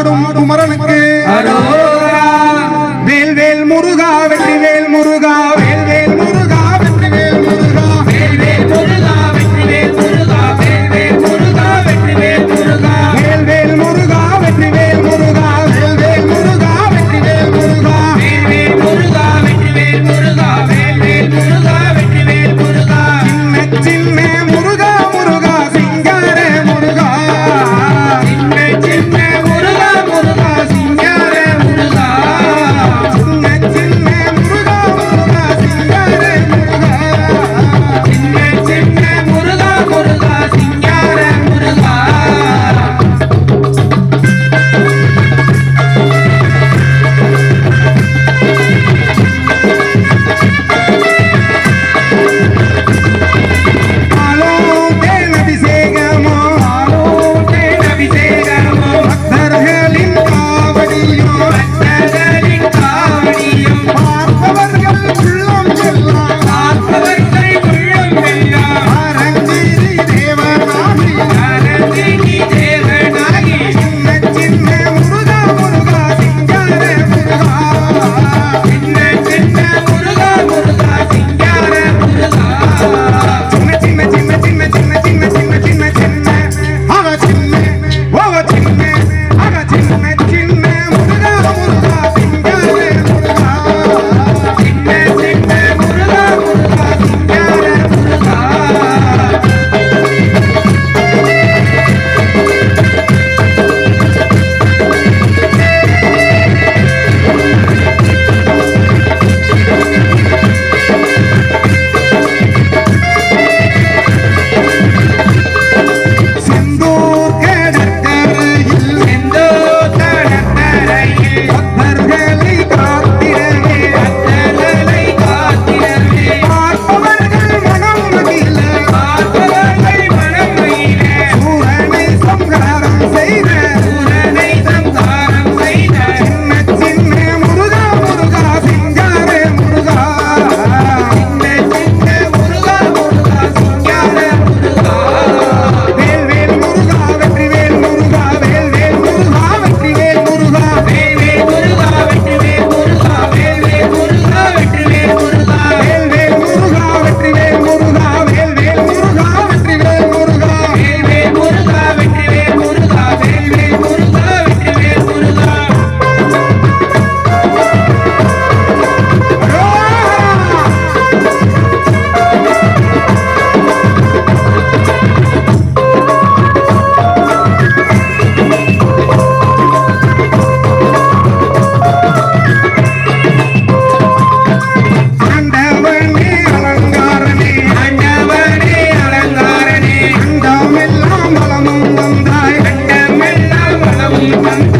பாடும் குமரனுக்கு. வேல் வேல் முருகா Thank you.